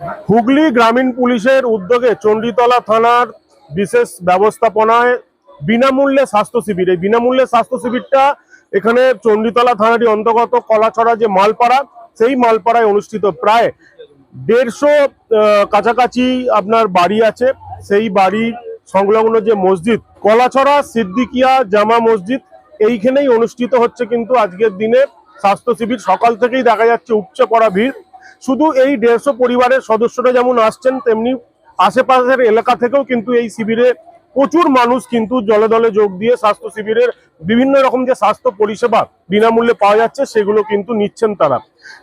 হুগলি গ্রামীণ পুলিশের উদ্যোগে চণ্ডীতলা থানার বিশেষ ব্যবস্থাপনায় বিনামূল্যে স্বাস্থ্য শিবির। এই বিনামূল্যে স্বাস্থ্য শিবিরটা এখানে চণ্ডীতলা থানারই অন্তর্গত কলাছড়া যে মালপাড়া, সেই মালপাড়ায় অনুষ্ঠিত। প্রায় দেড়শো কাছাকাছি আপনার বাড়ি আছে। সেই বাড়ি সংলগ্ন যে মসজিদ, কলাছড়া সিদ্দিকিয়া জামা মসজিদ, এইখানেই অনুষ্ঠিত হচ্ছে কিন্তু আজকের দিনে স্বাস্থ্য শিবির। সকাল থেকেই দেখা যাচ্ছে উপচে পড়া ভিড়। শুধু এই দেড়শো পরিবারের সদস্যরা যেমন আসছেন তেমনি আশেপাশের এলাকা থেকেও কিন্তু এই শিবিরে প্রচুর মানুষ কিন্তু জলে দলে যোগ দিয়ে স্বাস্থ্য শিবিরের বিভিন্ন রকম যে স্বাস্থ্য পরিষেবা বিনামূল্যে পাওয়া যাচ্ছে সেগুলো কিন্তু নিচ্ছেন তারা।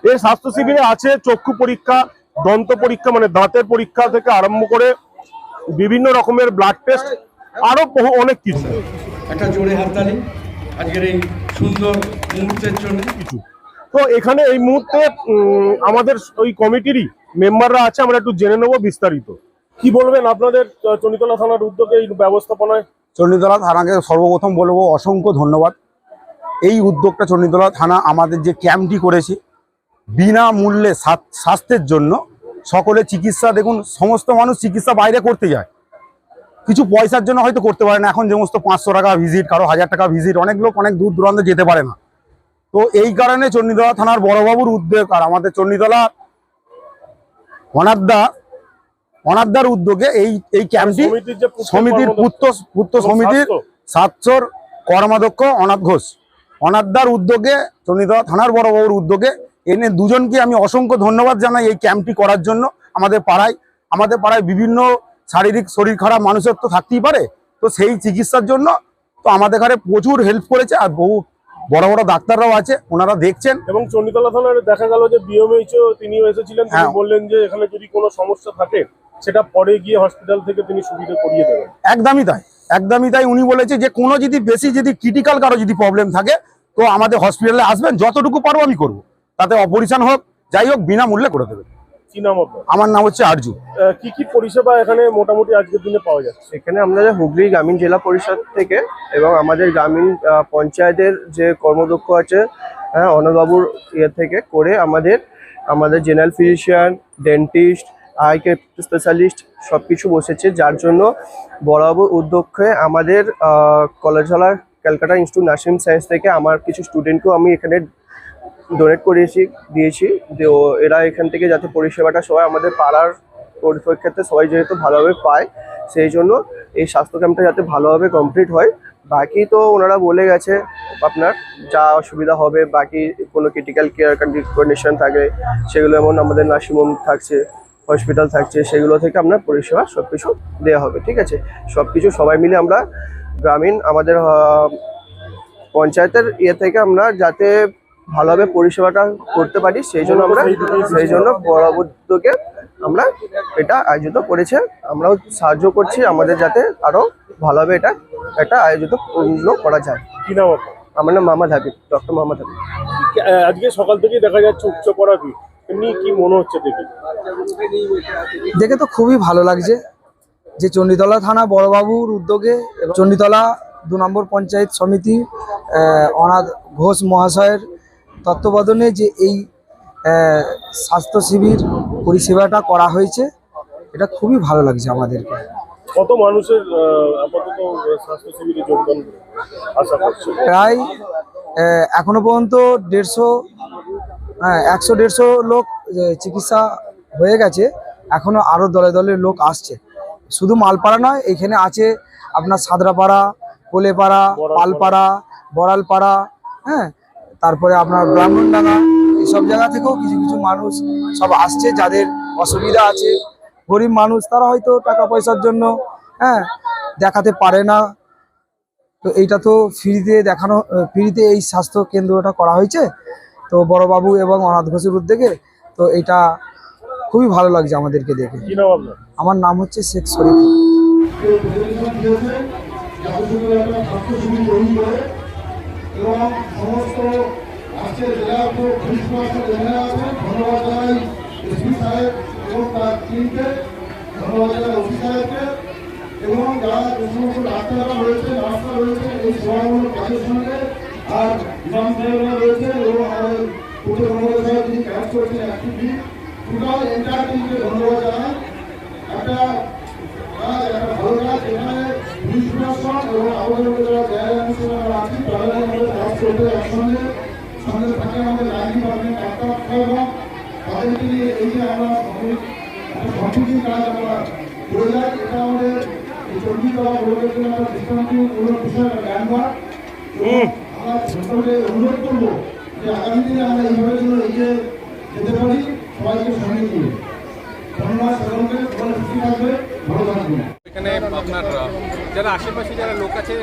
এই স্বাস্থ্য শিবিরে আছে চক্ষু পরীক্ষা দন্ত পরীক্ষা মানে দাঁতের পরীক্ষা থেকে আরম্ভ করে বিভিন্ন রকমের ব্লাড টেস্ট আরও বহু অনেক কিছু। একটা জোরে হাততালি। আজকের এই সুন্দর মুহূর্তের জন্য কিছু। তো এখানে এই মুহূর্তে আমাদের ওই কমিটিরই মেম্বাররা আছে, আমরা একটু জেনে নেব বিস্তারিত। কি বলবেন আপনাদের চণ্ডীতলা থানার উদ্যোগে এই ব্যবস্থাপনায়? চণ্ডীতলা থানাকে সর্বপ্রথম বলব অসংখ্য ধন্যবাদ। এই উদ্যোগটা চণ্ডীতলা থানা আমাদের যে ক্যাম্পটি করেছে, বিনামূল্যে স্বাস্থ- স্বাস্থ্যের জন্য, সকলে চিকিৎসা, দেখুন, সমস্ত মানুষ চিকিৎসা বাইরে করতে যায়। কিছু পয়সার জন্য হয়তো করতে পারে না, এখন যে সমস্ত পাঁচশো টাকা ভিজিট কারও হাজার টাকা ভিজিট অনেক লোক অনেক দূর দূরান্তে যেতে পারে না। তো এই কারণে চণ্ডীতলা থানার বড়বাবুর উদ্যোগ আর আমাদের চণ্ডীতলা অনাদ্দা অনাদ্দার উদ্যোগে এই এই ক্যাম্পটি সমিতির পূর্ত সমিতির সাতচর কর্মাধ্যক্ষ অনাথ ঘোষ। অনাথদার উদ্যোগে চন্ডিতলা থানার বড়বাবুর উদ্যোগে এনে দুজনকে আমি অসংখ্য ধন্যবাদ জানাই এই ক্যাম্পটি করার জন্য। আমাদের পাড়ায় আমাদের পাড়ায় বিভিন্ন শারীরিক শরীর খারাপ মানুষের তো থাকতেই পারে। তো সেই চিকিৎসার জন্য তো আমাদের ঘরে প্রচুর হেল্প করেছে আর বহু বড় বড় ডাক্তাররাও আছে ওনারা দেখছেন। এবং চণ্ডীতলা থানার দেখা গেল যে বিএমএইচও তিনিও এসেছিলেন তিনি হ্যাঁ। বললেন যে এখানে যদি কোনো সমস্যা থাকে সেটা পরে গিয়ে হসপিটাল থেকে তিনি সুবিধা করিয়ে দেবেন। একদমই তাই একদমই তাই উনি বলেছে যে কোনো যদি বেশি যদি ক্রিটিক্যাল কারও যদি প্রবলেম থাকে তো আমাদের হসপিটালে আসবেন যতটুকু পারব আমি করব। তাতে অপারেশন হোক যাই হোক বিনামূল্যে করে দেবেন। কি নাম আপনার? আমার নাম হচ্ছে আরজু। কি কি পরিষেবা এখানে মোটামুটি আজকের দিনে পাওয়া যাচ্ছে? এখানে আমাদের হুগলি গ্রামীণ জেলা পরিষদ থেকে এবং আমাদের গ্রামীণ পঞ্চায়েতের যে কর্মদক্ষ আছে হ্যাঁ অনবাবুর ইয়ে থেকে করে আমাদের আমাদের জেনারেল ফিজিশিয়ান ডেন্টিস্ট আই কে স্পেশালিস্ট সব কিছু বসেছে যার জন্য বরাবর উদ্যোগে আমাদের কলেজওয়ালার ক্যালকাটা ইনস্টিটিউট নার্সিং সায়েন্স থেকে আমার কিছু স্টুডেন্টকেও আমি এখানে ডোনেট করিয়েছি, দিয়েছি। যে এরা এখান থেকে যাতে পরিষেবাটা সবাই আমাদের পাড়ার পরীক্ষাতে সবাই যেহেতু ভালোভাবে পায়, সেই জন্য এই স্বাস্থ্য ক্যাম্পটা যাতে ভালোভাবে কমপ্লিট হয়। বাকি তো ওনারা বলে গেছে আপনার যা অসুবিধা হবে, বাকি কোনো ক্রিটিক্যাল কেয়ার কন্ডিশন থাকে সেগুলো এমন আমাদের নার্সিংহোম থাকছে হসপিটাল থাকছে, সেগুলো থেকে আপনার পরিষেবা সব কিছু দেওয়া হবে, ঠিক আছে? সব কিছু সবাই মিলে আমরা গ্রামীণ আমাদের পঞ্চায়েতের ইয়ে থেকে আমরা যাতে ভালোভাবে পরিষেবাটা করতে পারি সেই জন্য আমরা সেই জন্য উদ্যোগে আমরা এটা আয়োজিত করেছে। আমরাও সাহায্য করছি আমাদের যাতে আরও ভালোভাবে এটা একটা আয়োজিত পূর্ণ করা যায়। কি নাম আমার নাম মোহাম্মদ হাবিব ডক্টর মামা হাবিব। আজকে সকাল থেকেই দেখা যাচ্ছে উচ্চ পড়া ভিড়। এমনি কি মনে হচ্ছে দেখে? দেখে তো খুবই ভালো লাগছে যে চণ্ডীতলা থানা বড়বাবুর উদ্যোগে চণ্ডীতলা দু নম্বর পঞ্চায়েত সমিতি আহ, অনাথ ঘোষ মহাশয়ের তত্ত্বাবধানে যে এই স্বাস্থ্য শিবির পরিষেবাটা করা হয়েছে এটা খুবই ভালো লাগছে আমাদেরকে। কত মানুষের আপাতত স্বাস্থ্য শিবিরে যোগদান আশা করছে প্রায় এখনও পর্যন্ত দেড়শো হ্যাঁ একশো দেড়শো লোক চিকিৎসা হয়ে গেছে। এখনও আরও দলে দলে লোক আসছে। শুধু মালপাড়া নয় এখানে আছে আপনার সাদরাপাড়া কোলেপাড়া পালপাড়া বড়ালপাড়া হ্যাঁ তারপরে আপনার ব্রাহ্মণডাঙ্গা এইসব জায়গা থেকেও কিছু কিছু মানুষ সব আসছে যাদের অসুবিধা আছে। গরিব মানুষ তারা হয়তো টাকা পয়সার জন্য হ্যাঁ দেখাতে পারে না। তো এইটা তো ফ্রিতে দেখানো ফ্রিতে এই স্বাস্থ্য কেন্দ্রটা করা হয়েছে। তো বড়বাবু এবং অনাথ ঘোষের উদ্যোগে তো এটা খুবই ভালো লাগছে আমাদেরকে দেখে। আমার নাম হচ্ছে শেখ শরীফ। এবং সমস্ত আজকের জেলা এখানে আছেন ধন্যবাদ জানাই এসপি সাহেব এবং তার টিমকে ধন্যবাদ জানাই ওসি সাহেবকে। এবং যারা যে সমস্ত ডাক্তাররা রয়েছে, নার্সরা রয়েছে, এই সেবামূলক কাজের সঙ্গে আর ইমাম সাহেবরা রয়েছে এবং আমাদের পুজো কর্মচারী সাহেব যিনি কাজ করছেন অ্যাক্টিভলি টোটাল এন্টায়ার টিমকে ধন্যবাদ তারা একটা ভালো কাজ এখানে পুলিশ প্রশাসন এবং আমাদের যারা জায়গা অনুষ্ঠিত আছি তারা আমাদের কাজ করতে একসঙ্গে সঙ্গে থাকে আমাদের লাইন ডিপার্টমেন্ট ডাক্তার এবং তাদেরকে নিয়ে এই যে আমরা সম্পূর্ণ কাজ আমরা করে যাই এটা আমাদের চণ্ডীতলা রোডের জন্য আমরা ডিসকাউন্টিমূলক বিষয় একটা জ্ঞান করা আমরা সকলকে অনুরোধ করব যে আগামী দিনে আমরা এইভাবে যেন এগিয়ে যেতে পারি সবাইকে সঙ্গে নিয়ে ধন্যবাদ সকলকে সকলে খুশি থাকবে এখানে আপনার, যারা আশেপাশে যারা লোক আছে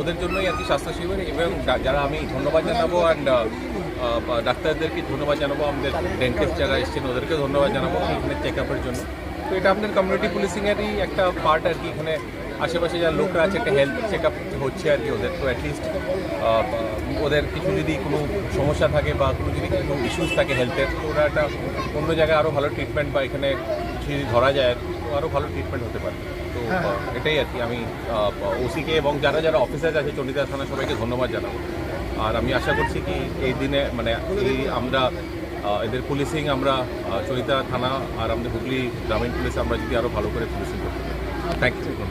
ওদের জন্যই আর কি স্বাস্থ্য শিবির এবং যারা আমি ধন্যবাদ জানাব অ্যান্ড ডাক্তারদেরকে ধন্যবাদ জানাব, আমাদের ডেন্টিস্ট যারা এসেছেন ওদেরকে ধন্যবাদ জানাব এখানে চেক আপের জন্য। তো এটা আপনাদের কমিউনিটি পুলিশিংয়েরই একটা পার্ট আর কি, এখানে আশেপাশে যারা লোকরা আছে, একটা হেলথ চেক আপ হচ্ছে আর কি ওদের। তো অ্যাটলিস্ট ওদের কিছু যদি কোনো সমস্যা থাকে বা কোনো যদি কোনো ইস্যুস থাকে হেলথের তো ওরা একটা অন্য জায়গায় আরও ভালো ট্রিটমেন্ট বা এখানে কিছু যদি ধরা যায় তো আরও ভালো ট্রিটমেন্ট হতে পারে। তো এটাই আর কি আমি ওসিকে এবং যারা যারা অফিসার আছে চণ্ডীদাস থানা সবাইকে ধন্যবাদ জানাব। আর আমি আশা করছি কি এই দিনে মানে এই আমরা এদের পুলিশিং আমরা চরিতা থানা আর আমাদের হুগলি গ্রামীণ পুলিশ আমরা যদি আরও ভালো করে পুলিশিং করতে পারি। Thank you